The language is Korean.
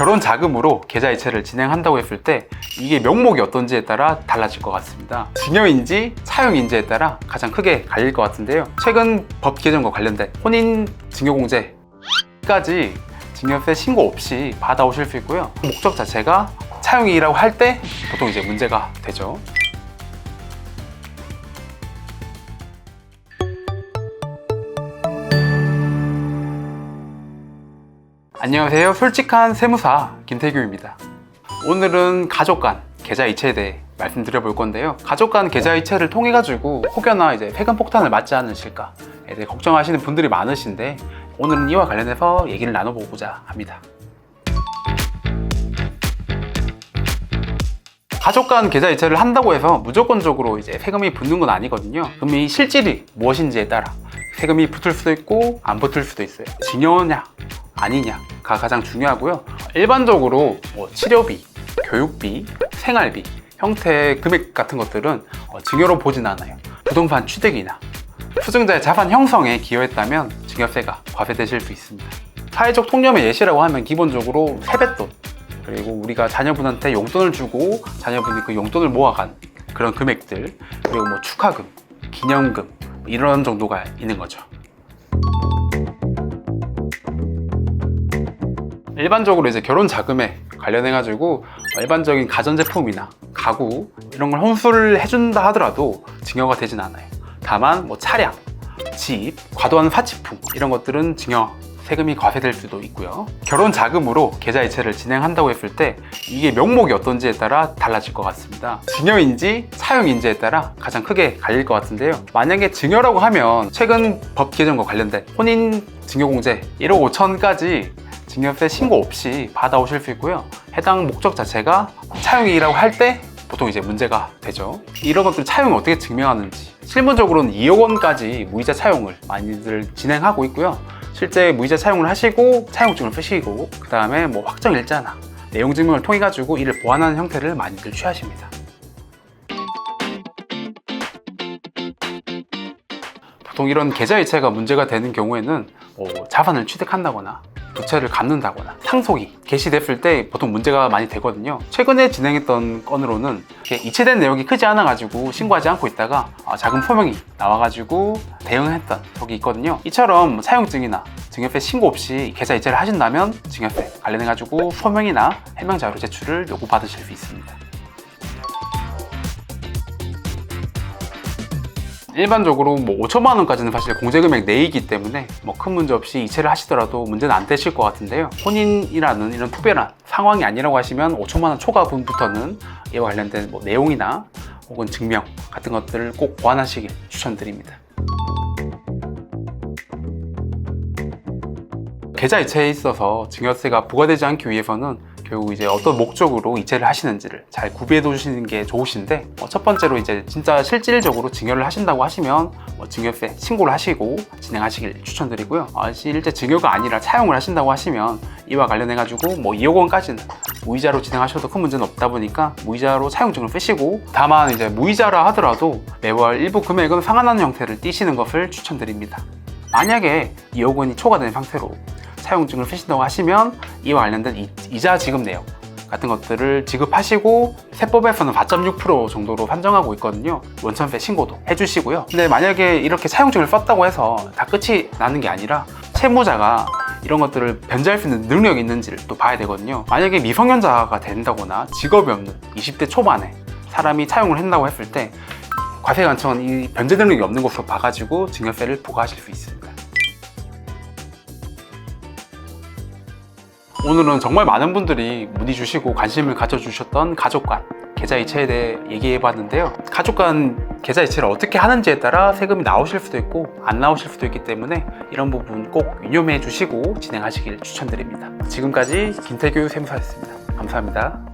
결혼 자금으로 계좌 이체를 진행한다고 했을 때 이게 명목이 어떤지에 따라 달라질 것 같습니다. 증여인지 차용인지에 따라 가장 크게 갈릴 것 같은데요. 최근 법 개정과 관련된 혼인 증여공제까지 증여세 신고 없이 받아오실 수 있고요. 목적 자체가 차용이라고 할 때 보통 이제 문제가 되죠. 안녕하세요. 솔직한 세무사 김태규입니다. 오늘은 가족 간 계좌 이체에 대해 말씀드려 볼 건데요. 가족 간 계좌 이체를 통해 가지고 혹여나 이제 세금 폭탄을 맞지 않으실까에 대해 걱정하시는 분들이 많으신데 오늘은 이와 관련해서 얘기를 나눠보고자 합니다. 가족 간 계좌 이체를 한다고 해서 무조건적으로 이제 세금이 붙는 건 아니거든요. 그럼 이 실질이 무엇인지에 따라 세금이 붙을 수도 있고 안 붙을 수도 있어요. 증여냐 아니냐가 가장 중요하고요. 일반적으로 뭐 치료비, 교육비, 생활비 형태의 금액 같은 것들은 어, 증여로 보진 않아요. 부동산 취득이나 수증자의 자산 형성에 기여했다면 증여세가 과세되실 수 있습니다. 사회적 통념의 예시라고 하면 기본적으로 세뱃돈 그리고 우리가 자녀분한테 용돈을 주고 자녀분이 그 용돈을 모아간 그런 금액들 그리고 뭐 축하금, 기념금 이런 정도가 있는 거죠. 일반적으로 이제 결혼 자금에 관련해 가지고 일반적인 가전 제품이나 가구 이런 걸 혼수를 해준다 하더라도 증여가 되진 않아요. 다만 뭐 차량, 집, 과도한 사치품 이런 것들은 증여 세금이 과세될 수도 있고요. 결혼 자금으로 계좌 이체를 진행한다고 했을 때 이게 명목이 어떤지에 따라 달라질 것 같습니다. 증여인지 차용인지에 따라 가장 크게 갈릴 것 같은데요. 만약에 증여라고 하면 최근 법 개정과 관련된 혼인 증여공제 1억 5천까지 증여세 신고 없이 받아오실 수 있고요. 해당 목적 자체가 차용이라고 할 때 보통 이제 문제가 되죠. 이런 것들 차용을 어떻게 증명하는지 실무적으로는 2억 원까지 무이자 차용을 많이들 진행하고 있고요. 실제 무이자 차용을 하시고 차용증을 쓰시고 그 다음에 뭐 확정 일자나 내용 증명을 통해 가지고 이를 보완하는 형태를 많이들 취하십니다. 보통 이런 계좌 이체가 문제가 되는 경우에는 뭐 자산을 취득한다거나 부채를 갚는다거나 상속이 개시됐을 때 보통 문제가 많이 되거든요. 최근에 진행했던 건으로는 이체된 내용이 크지 않아 가지고 신고하지 않고 있다가 아, 자금 소명이 나와 가지고 대응했던 적이 있거든요. 이처럼 사용증이나 증여세 신고 없이 계좌 이체를 하신다면 증여세 관련해 가지고 소명이나 해명 자료 제출을 요구받으실 수 있습니다. 일반적으로 뭐 5천만 원까지는 사실 공제금액 내이기 때문에 뭐 큰 문제 없이 이체를 하시더라도 문제는 안 되실 것 같은데요. 혼인이라는 이런 특별한 상황이 아니라고 하시면 5천만 원 초과분부터는 이와 관련된 뭐 내용이나 혹은 증명 같은 것들을 꼭 보완하시길 추천드립니다. 계좌 이체에 있어서 증여세가 부과되지 않기 위해서는 결국 이제 어떤 목적으로 이체를 하시는지를 잘 구비해 두시는 게 좋으신데 어, 첫 번째로 이제 진짜 실질적으로 증여를 하신다고 하시면 뭐 증여세 신고를 하시고 진행하시길 추천드리고요. 아, 실제 증여가 아니라 차용을 하신다고 하시면 이와 관련해 가지고 뭐 2억 원까지는 무이자로 진행하셔도 큰 문제는 없다 보니까 무이자로 차용증을 쓰시고 다만 이제 무이자라 하더라도 매월 일부 금액은 상환하는 형태를 띠시는 것을 추천드립니다. 만약에 2억 원이 초과된 상태로 사용증을 쓰신다고 하시면 이와 관련된 이- 이자 지급 내역 같은 것들을 지급하시고 세법에서는 4.6% 정도로 산정하고 있거든요. 원천세 신고도 해주시고요. 근데 만약에 이렇게 사용증을 썼다고 해서 다 끝이 나는 게 아니라 채무자가 이런 것들을 변제할 수 있는 능력이 있는지를 또 봐야 되거든요. 만약에 미성년자가 된다거나 직업이 없는 20대 초반에 사람이 차용을 한다고 했을 때 과세관청은 이 변제 능력이 없는 것으로 봐가지고 증여세를 부과하실 수 있습니다. 오늘은 정말 많은 분들이 문의 주시고 관심을 가져주셨던 가족 간 계좌 이체에 대해 얘기해 봤는데요. 가족 간 계좌 이체를 어떻게 하는지에 따라 세금이 나오실 수도 있고 안 나오실 수도 있기 때문에 이런 부분 꼭 유념해 주시고 진행하시길 추천드립니다. 지금까지 김태규 세무사였습니다. 감사합니다.